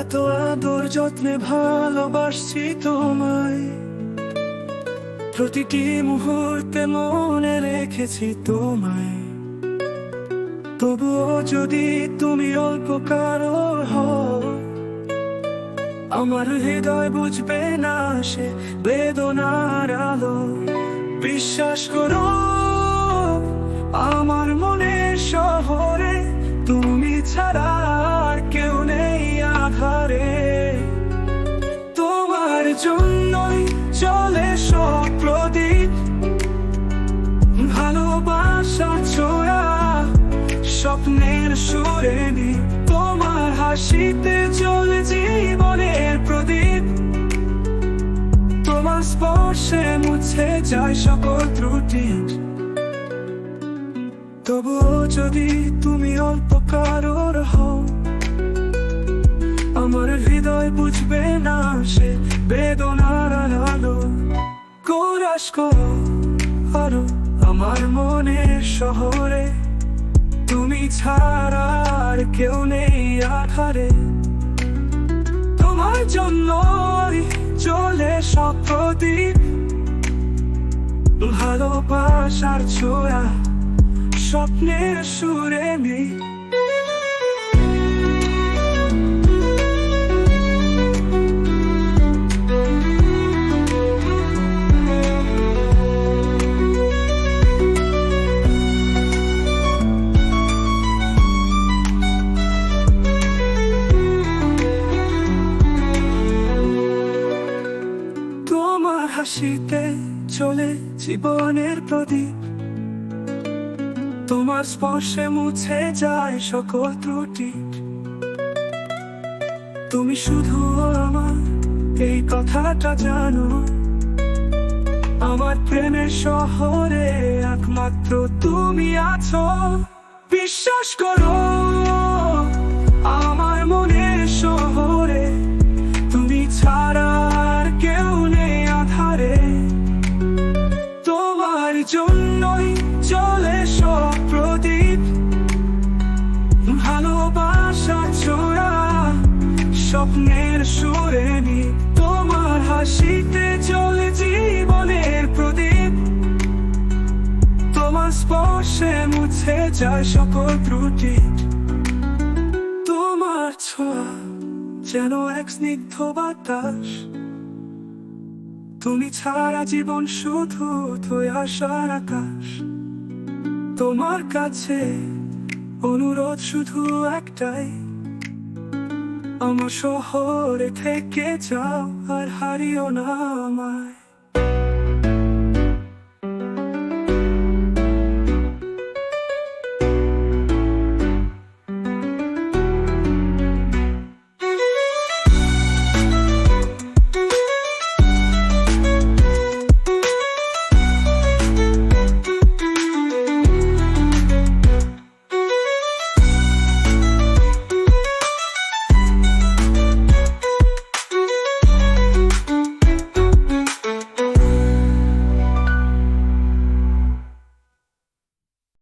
এত আদর যত্নে ভালোবাসছি তোমায়। প্রতিটি মুহূর্তে মনে রেখেছি তোমায়। তবুও যদি তুমি অল্প কারও হও আমার হৃদয় বুঝবে না সে বেদনার আলো। বিশ্বাস করো, আমার মনের শহরে তুমি ছাড়া কেউ নেই আধারে। তোমার জন্যই চলে সব প্রদীপ। ভালোবাসা ছোড়া স্বপ্নের সুরে নি তোমার হাসিতে চলে যায় সকল ত্রুটি। তবুও যদি তুমি অল্প কারোর হও, আমার হৃদয় বুঝবে না সে বেদনার আলো। কোরাস করো আরও আমার মনের শহরে, তুমি ছাড়া আর কেউ নেই আধারে। তোমার জন্য চলে সব ভালোবাসার ছোড়া স্বপ্নের সুরে নেই তোমার হাসিতে চলে জীবনের প্রদীপ। তোমার স্পর্শে মুছে যায় সকল ত্রুটি। তুমি শুধু আমার, এই কথাটা জানো। আমার প্রেমের শহরে একমাত্র তুমি আছো। বিশ্বাস করো। ছোড়া স্বপ্নের সুরে নি। তোমার হাসিতে চলে জীবনের প্রদীপ। তোমার স্পর্শে মুছে যায় সকল ত্রুটি। তোমার ছোঁয়া যেন এক স্নিগ্ধ বাতাস। তুমি ছাড়া জীবন শুধু তুই আসার আকাশ। তোমার কাছে অনুরোধ শুধু একটাই। আমার শহরে থেকে যাও আর হারিও না আমায়।